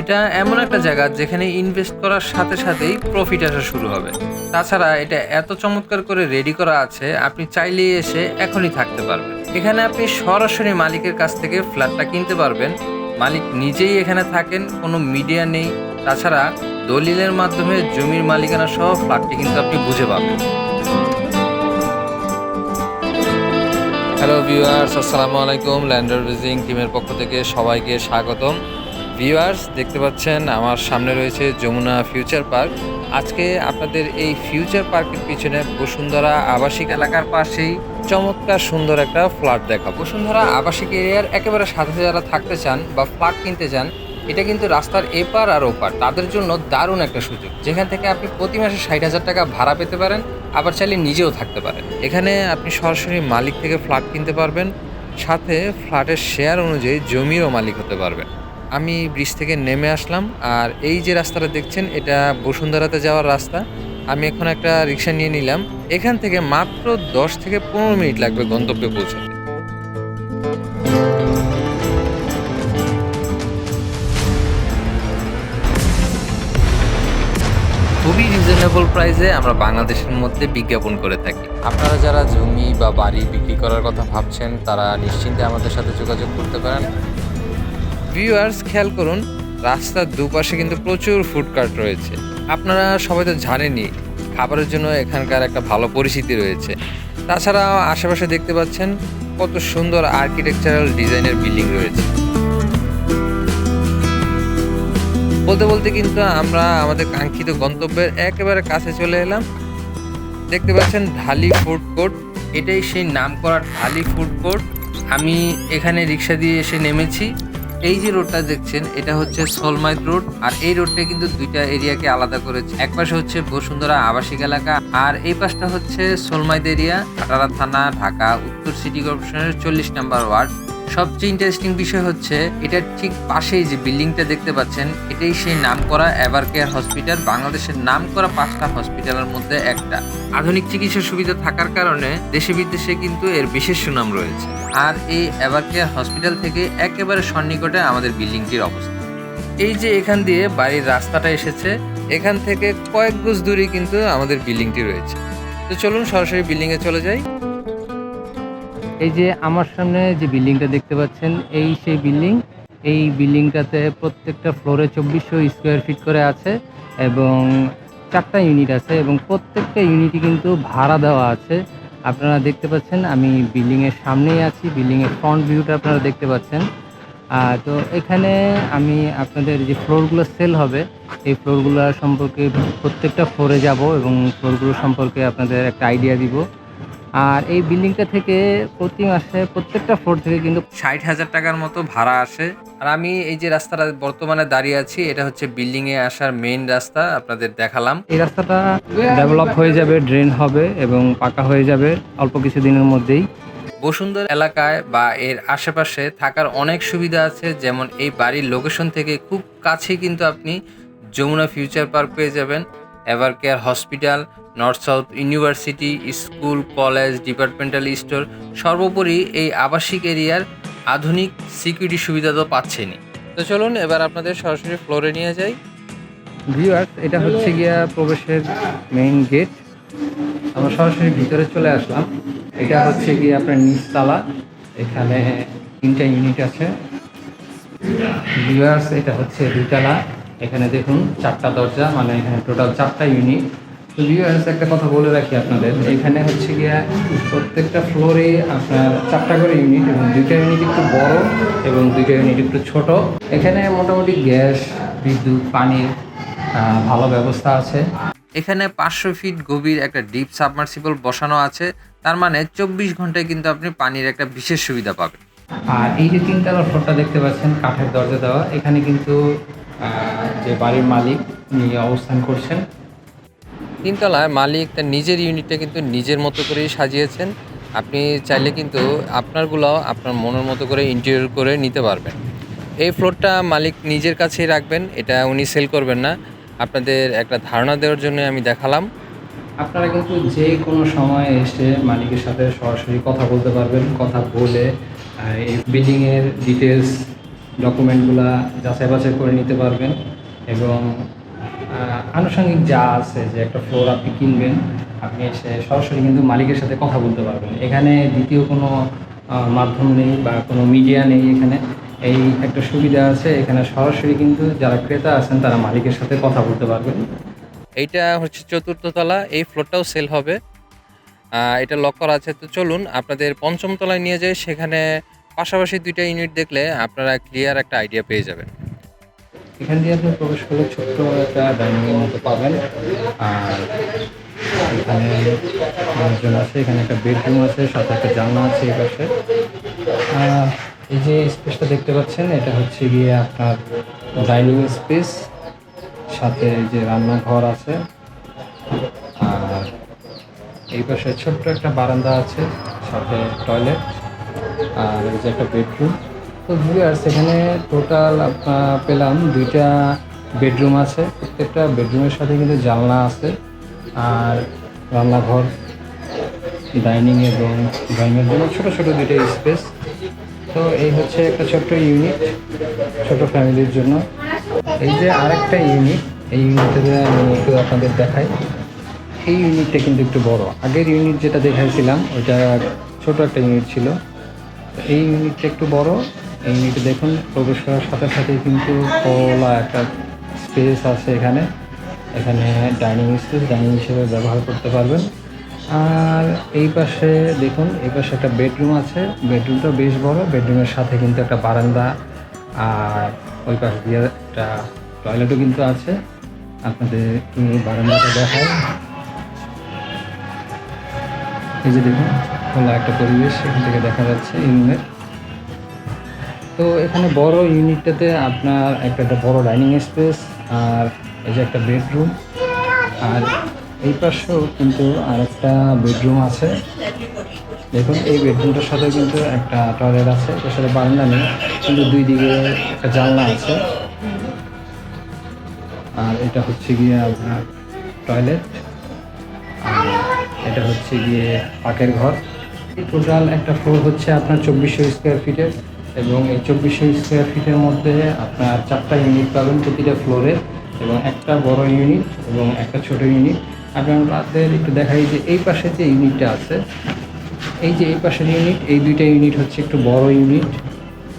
এটা এমন একটা জায়গা যেখানে ইনভেস্ট করার সাথে সাথেই প্রফিট আসা শুরু হবে। তাছাড়া এটা এত চমৎকার করে রেডি করা আছে, আপনি চাইলেই এসে এখনই থাকতে পারবেন। এখানে আপনি সরাসরি মালিকের কাছ থেকে ফ্ল্যাটটা কিনতে পারবেন। মালিক নিজেই এখানে থাকেন, কোনো মিডিয়া নেই। তাছাড়া দলিলের মাধ্যমে জমির মালিকানা সহ ফ্ল্যাটটি কিন্তু আপনি বুঝে পাবেন। হ্যালো ভিউয়ার্স আসসালামু আলাইকুম। ল্যান্ডার ভিজিং টিমের পক্ষ থেকে সবাইকে স্বাগতম। ভিউয়ার্স, দেখতে পাচ্ছেন আমার সামনে রয়েছে যমুনা ফিউচার পার্ক। আজকে আপনাদের এই ফিউচার পার্কের পিছনে বসুন্ধরা আবাসিক এলাকার পাশেই চমৎকার সুন্দর একটা ফ্ল্যাট দেখা। বসুন্ধরা আবাসিক এরিয়ার একেবারে সাথে যারা থাকতে চান বা ফ্ল্যাট কিনতে চান, এটা কিন্তু রাস্তার এপার আর ওপার। তাদের জন্য দারুণ একটা সুযোগ। যেখান থেকে আপনি প্রতি মাসে ষাট হাজার টাকা ভাড়া পেতে পারেন, আবার চাইলে নিজেও থাকতে পারেন। এখানে আপনি সরাসরি মালিক থেকে ফ্ল্যাট কিনতে পারবেন, সাথে ফ্ল্যাটের শেয়ার অনুযায়ী জমিরও মালিক হতে পারবেন। আমি ব্রিজ থেকে নেমে আসলাম আর এই যে রাস্তাটা দেখছেন, এটা বসুন্ধরাতে যাওয়ার রাস্তা। আমি এখন একটা রিক্সা নিয়ে নিলাম। এখান থেকে মাত্র দশ থেকে পনেরো মিনিট লাগবে গন্তব্যে পৌঁছাতে। খুবই রিজনেবল প্রাইসে আমরা বাংলাদেশের মধ্যে বিজ্ঞাপন করে থাকি। আপনারা যারা জমি বা বাড়ি বিক্রি করার কথা ভাবছেন, তারা নিশ্চিন্তে আমাদের সাথে যোগাযোগ করতে পারেন। ভিউয়ার্স খেয়াল করুন, রাস্তার দুপাশে কিন্তু প্রচুর ফুড কার্ট রয়েছে। আপনারা সবাই তো জানেনই, খাবারের জন্য এখানকার একটা ভালো পরিচিতি রয়েছে। তাছাড়া আশেপাশে দেখতে পাচ্ছেন, কত সুন্দর আর্কিটেকচারাল ডিজাইনের বিল্ডিং রয়েছে। বলতে বলতে কিন্তু আমরা আমাদের কাঙ্ক্ষিত গন্তব্যের একেবারে কাছে চলে এলাম। দেখতে পাচ্ছেন ঢালি ফুড কোর্ট এটাই সেই নাম করা ঢালি ফুড কোর্ট আমি এখানে রিক্সা দিয়ে এসে নেমেছি। এই যে রোডটা দেখছেন, এটা হচ্ছে সোলমাইত রোড আর এই রোডটা কিন্তু দুইটা এরিয়াকে আলাদা করেছে। এক পাশে হচ্ছে বসুন্ধরা আবাসিক এলাকা, আর এই পাশটা হচ্ছে সোলমাইত এরিয়া কাটারা থানা, ঢাকা, উত্তর সিটি কর্পোরেশনের চল্লিশ নাম্বার ওয়ার্ড সবচেয়ে ইন্টারেস্টিং বিষয় হচ্ছে, এটার ঠিক পাশেই যে বিল্ডিংটা দেখতে পাচ্ছেন, এটাই সেই নামকরা এভার কেয়ার হসপিটাল বাংলাদেশের নাম করা পাঁচটা হসপিটালের মধ্যে একটা। আধুনিক চিকিৎসা সুবিধা থাকার কারণে দেশে বিদেশে কিন্তু এর বিশেষ সুনাম রয়েছে। আর এই এভার কেয়ার হসপিটাল থেকে একেবারে সন্নিকটে আমাদের বিল্ডিংটির অবস্থান এই যে এখান দিয়ে বাড়ির রাস্তাটা এসেছে, এখান থেকে কয়েক গুজ দূরে কিন্তু আমাদের বিল্ডিংটি রয়েছে। তো চলুন সরাসরি বিল্ডিংয়ে চলে যাই। এই যে আমার সামনে যে বিল্ডিংটা দেখতে পাচ্ছেন, এই সেই বিল্ডিং, এই বিল্ডিংটাতে প্রত্যেকটা ফ্লোরে চব্বিশশো স্কোয়ার ফিট করে আছে এবং চারটা ইউনিট আছে এবং প্রত্যেকটা ইউনিটই কিন্তু ভাড়া দেওয়া আছে। আপনারা দেখতে পাচ্ছেন, আমি বিল্ডিংয়ের সামনেই আছি, বিল্ডিংয়ের ফ্রন্ট ভিউটা আপনারা দেখতে পাচ্ছেন। তো এখানে আমি আপনাদের যে ফ্লোরগুলো সেল হবে, এই ফ্লোরগুলো সম্পর্কে প্রত্যেকটা ফ্লোরে যাব এবং ফ্লোরগুলো সম্পর্কে আপনাদের একটা আইডিয়া দিব। আর এই বিল্ডিংটা থেকে প্রতি মাসে প্রত্যেকটা ফ্লোর থেকে কিন্তু ষাট হাজার টাকার মতো ভাড়া আসে। আর আমি এই যে রাস্তাটা বর্তমানে দাঁড়িয়ে আছি এটা হচ্ছে বিল্ডিং এ আসার মেইন রাস্তা আপনাদের দেখালাম। এই রাস্তাটা ডেভেলপ হয়ে যাবে ড্রেন হবে এবং পাকা হয়ে যাবে অল্প কিছু দিনের মধ্যেই। বসুন্ধরা এলাকায় বা এর আশেপাশে থাকার অনেক সুবিধা আছে যেমন এই বাড়ির লোকেশন থেকে খুব কাছে কিন্তু আপনি যমুনা ফিউচার পার্ক পেয়ে যাবেন Evercare Hospital North South University school college departmental store সর্বোপরি এই আবাসিক এরিয়ার আধুনিক সিকিউরিটি সুবিধা তো পাচ্ছেনই। তো চলুন, এবার আপনাদের সরাসরি ফ্লোরে নিয়ে যাই। ভিউয়ার্স এটা হচ্ছে গিয়া প্রবেশের মেইন গেট আমরা সরাসরি ভিতরে চলে আসলাম। এটা হচ্ছে গিয়ে আপনার নিচতলা। এখানে তিনটা ইউনিট আছে। ভিউয়ার্স এটা হচ্ছে দুইতলা। এখানে দেখুন, চারটা দরজা মানে এখানে টোটাল চারটা ইউনিট ভিউয়ার্স একটা কথা বলে রাখি আপনাদের। এখানে হচ্ছে গিয়া প্রত্যেকটা ফ্লোরে আপনার চারটা করে ইউনিট এবং দুইটা ইউনিট একটু বড় এবং দুইটা ইউনিট একটু ছোট। এখানে মোটামুটি গ্যাস, বিদ্যুৎ, পানির ভালো ব্যবস্থা আছে। এখানে পাঁচশো ফিট গভীর একটা ডিপ সাবমার্সিবল বসানো আছে। তার মানে চব্বিশ ঘন্টায় কিন্তু আপনি পানির একটা বিশেষ সুবিধা পাবেন। আর এই যে তিনতলা ফ্লোরটা দেখতে পাচ্ছেন, কাঠের দরজা দেওয়া। এখানে কিন্তু যে বাড়ির মালিক, উনি অবস্থান করছেন। তিনতলায় মালিক তার নিজের ইউনিটটা কিন্তু নিজের মতো করেই সাজিয়েছেন। আপনি চাইলে কিন্তু আপনারগুলোও আপনার মনের মতো করে ইন্টেরিয়র করে নিতে পারবেন। এই ফ্লোরটা মালিক নিজের কাছেই রাখবেন, এটা উনি সেল করবেন না। আপনাদের একটা ধারণা দেওয়ার জন্য আমি দেখালাম। আপনারা কিন্তু যে কোনো সময় এসে মালিকের সাথে সরাসরি কথা বলতে পারবেন, কথা বলে এই বিল্ডিংয়ের ডিটেলস ডকুমেন্টগুলা যাচাই বাছাই করে নিতে পারবেন এবং আনুষঙ্গিক যা আছে যে একটা ফ্লোর আপনি কিনবেন, আপনি এসে সরাসরি কিন্তু মালিকের সাথে কথা বলতে পারবেন। এখানে দ্বিতীয় কোনো মাধ্যম নেই বা কোনো মিডিয়া নেই এখানে। এই একটা সুবিধা আছে, এখানে সরাসরি কিন্তু যারা ক্রেতা আছেন তারা মালিকের সাথে কথা বলতে পারবেন। এইটা হচ্ছে চতুর্থ তলা, এই ফ্লোরটাও সেল হবে। এটা লক করা আছে। তো চলুন, আপনাদের পঞ্চম তলায় নিয়ে যাই। সেখানে পাশাপাশি দুইটা ইউনিট দেখলে আপনারা ক্লিয়ার একটা আইডিয়া পেয়ে যাবেন। এখান দিয়ে আপনি প্রবেশ করলে ছোট্ট একটা ডাইনিং এর মতো পাবেন। আর এখানে মানুষজন আছে, এখানে একটা বেডরুম আছে, সাথে একটা জানলা আছে এই পাশে। এই যে স্পেসটা দেখতে পাচ্ছেন, এটা হচ্ছে গিয়ে আপনার ডাইনিং স্পেস সাথে যে রান্নাঘর আছে। আর এই পাশে ছোট্ট একটা বারান্দা আছে, সাথে টয়লেট আর এই যে একটা বেডরুম তো ভিউয়ার্স এখানে টোটাল পেলাম দুইটা বেডরুম আছে। প্রত্যেকটা বেডরুমের সাথে কিন্তু জানলা আছে আর রান্নাঘর ডাইনিং এবং ড্রয়িংয়ের জন্য ছোটো ছোটো দুইটা স্পেস তো এই হচ্ছে একটা ছোট্ট ইউনিট ছোট ফ্যামিলির জন্য। এই যে আরেকটা ইউনিট এই ইউনিটে আমি একটু আপনাদের দেখাই। এই ইউনিটটা কিন্তু একটু বড়। আগের ইউনিট যেটা দেখাইছিলাম, ওইটা ছোট একটা ইউনিট ছিল। এই ইউনিটটা একটু বড় ইউনিটে দেখুন, প্রবেশ করার সাথে সাথে কিন্তু খোলা একটা স্পেস আছে এখানে। এখানে ডাইনিং স্পেস ডাইনিং হিসেবে ব্যবহার করতে পারবেন। আর এই পাশে দেখুন, এই পাশে একটা বেডরুম আছে। বেডরুমটা বেশ বড়। বেডরুমের সাথে কিন্তু একটা বারান্দা আর ওই পাশ দিয়ে একটা টয়লেটও কিন্তু আছে। আপনাদের বারান্দাটা দেখায় এই যে দেখুন, খোলা একটা পরিবেশ এখান থেকে দেখা যাচ্ছে এই রুমের। তো এখানে বড় ইউনিটটাতে আপনার একটা একটা বড় ডাইনিং স্পেস আর এই যে একটা বেডরুম। আর এই পাশেও কিন্তু আর একটা বেডরুম আছে। দেখুন, এই বেডরুমটার সাথে কিন্তু একটা টয়লেট আছে এর সাথে বারান্দা নেই, কিন্তু দুই দিকে একটা জানলা আছে। আর এটা হচ্ছে গিয়ে আপনার টয়লেট। আর এটা হচ্ছে গিয়ে পাকের ঘর। টোটাল একটা ফ্লোর হচ্ছে আপনার চব্বিশশো স্কোয়ার ফিটের। এবং এই চব্বিশশো স্কোয়ার ফিটের মধ্যে আপনার চারটা ইউনিট পাবেন প্রতিটা ফ্লোরের এবং একটা বড় ইউনিট এবং একটা ছোট ইউনিট আপনাদের একটু দেখাই যে এই পাশে যে ইউনিটটা আছে এই যে এই পাশের ইউনিট এই দুইটা ইউনিট হচ্ছে একটু বড় ইউনিট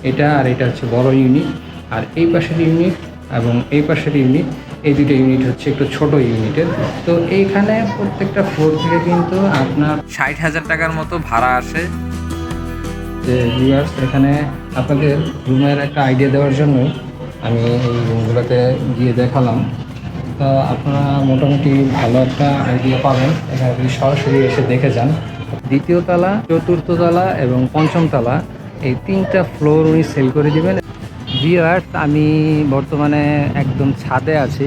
এটা আর এটা হচ্ছে বড় ইউনিট আর এই পাশের ইউনিট এবং এই পাশের ইউনিট এই দুটো ইউনিট হচ্ছে একটু ছোট ইউনিটের তো এইখানে প্রত্যেকটা ফ্লোর থেকে কিন্তু আপনার ষাট হাজার টাকার মতো ভাড়া আসে। যে ভিউয়ার্স এখানে আপনাদের রুমের একটা আইডিয়া দেওয়ার জন্য আমি এই রুমগুলোতে গিয়ে দেখালাম। তো আপনারা মোটামুটি ভালো একটা আইডিয়া পাবেন। এখানে যদি সরাসরি এসে দেখে যান। দ্বিতীয় তলা, চতুর্থ তলা এবং পঞ্চম তলা, এই তিনটা ফ্লোর উনি সেল করে দিবেন। ভিউয়ার্স আমি বর্তমানে একদম ছাদে আছি।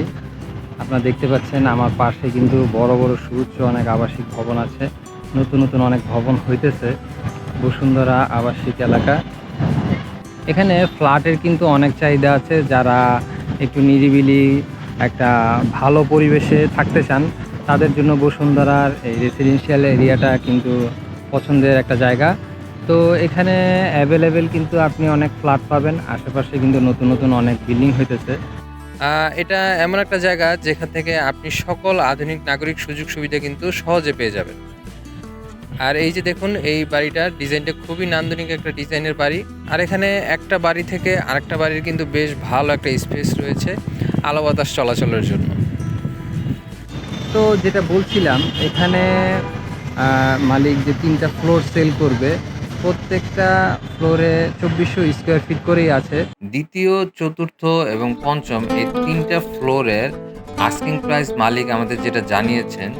আপনারা দেখতে পাচ্ছেন আমার পাশে কিন্তু বড় বড় সুউচ্চ অনেক আবাসিক ভবন আছে। নতুন নতুন অনেক ভবন হইতেছে। বসুন্ধরা আবাসিক এলাকা। এখানে ফ্ল্যাটের কিন্তু অনেক চাহিদা আছে, যারা একটু নিরিবিলি একটা ভালো পরিবেশে থাকতে চান, তাদের জন্য বসুন্ধরার এই রেসিডেন্সিয়াল এরিয়াটা কিন্তু পছন্দের একটা জায়গা। তো এখানে অ্যাভেলেবেল কিন্তু আপনি অনেক ফ্ল্যাট পাবেন, আশেপাশে কিন্তু নতুন নতুন অনেক বিল্ডিং হইতেছে। এটা এমন একটা জায়গা যেখান থেকে আপনি সকল আধুনিক নাগরিক সুযোগ সুবিধা কিন্তু সহজে পেয়ে যাবেন। আর এই যে দেখুন এই বাড়িটার ডিজাইনটা খুবই নান্দনিক একটা ডিজাইনের বাড়ি। আর এখানে একটা বাড়ি থেকে আরেকটা বাড়ির কিন্তু বেশ ভালো একটা স্পেস রয়েছে আলো বাতাস চলাচলের জন্য। তো যেটা বলছিলাম এখানে মালিক যে তিনটা ফ্লোর সেল করবে প্রত্যেকটা ফ্লোরে চব্বিশশো স্কোয়ার ফিট করেই আছে। দ্বিতীয় চতুর্থ এবং পঞ্চম এই তিনটা ফ্লোরের আস্কিং প্রাইস মালিক আমাদের যেটা জানিয়েছেন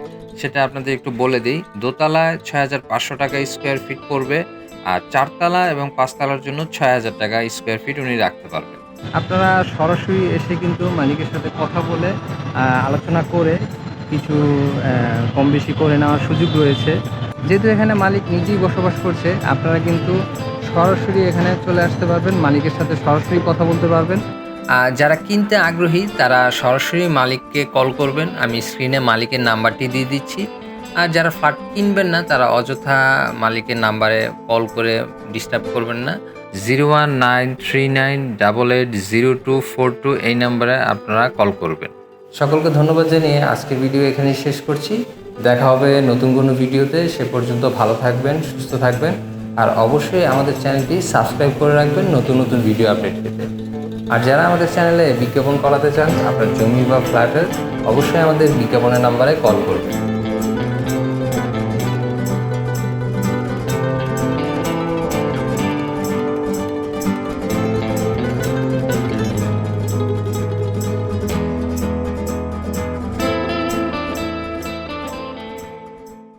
সেটা আপনাদের একটু বলে দিই। দোতলায় ছয় হাজার পাঁচশো টাকা স্কোয়ার ফিট পড়বে আর চারতলা এবং পাঁচতলার জন্য ছয় হাজার টাকা স্কোয়ার ফিট উনি রাখতে পারবেন। আপনারা সরাসরি এসে কিন্তু মালিকের সাথে কথা বলে আলোচনা করে কিছু কম বেশি করে নেওয়ার সুযোগ রয়েছে। যেহেতু এখানে মালিক নিজেই বসবাস করছে, আপনারা কিন্তু সরাসরি এখানে চলে আসতে পারবেন, মালিকের সাথে সরাসরি কথা বলতে পারবেন। যারা কিনতে আগ্রহী, তারা সরাসরি মালিককে কল করবেন। আমি স্ক্রিনে মালিকের নাম্বারটি দিয়ে দিচ্ছি। আর যারা ফ্ল্যাট কিনবেন না, তারা অযথা মালিকের নাম্বারে কল করে ডিস্টার্ব করবেন না। Zero one nine three nine double eight zero two four two এই নাম্বারে আপনারা কল করবেন। সকলকে ধন্যবাদ জানিয়ে আজকের ভিডিও এখানেই শেষ করছি। দেখা হবে নতুন কোনো ভিডিওতে সে পর্যন্ত ভালো থাকবেন, সুস্থ থাকবেন। আর অবশ্যই আমাদের চ্যানেলটি সাবস্ক্রাইব করে রাখবেন নতুন নতুন ভিডিও আপডেট পেতে। আর যারা আমাদের চ্যানেলে বিজ্ঞাপন করাতে চান, আপনার জমি বা ফ্ল্যাটের, অবশ্যই আমাদের বিজ্ঞাপনের নাম্বারে কল করবেন।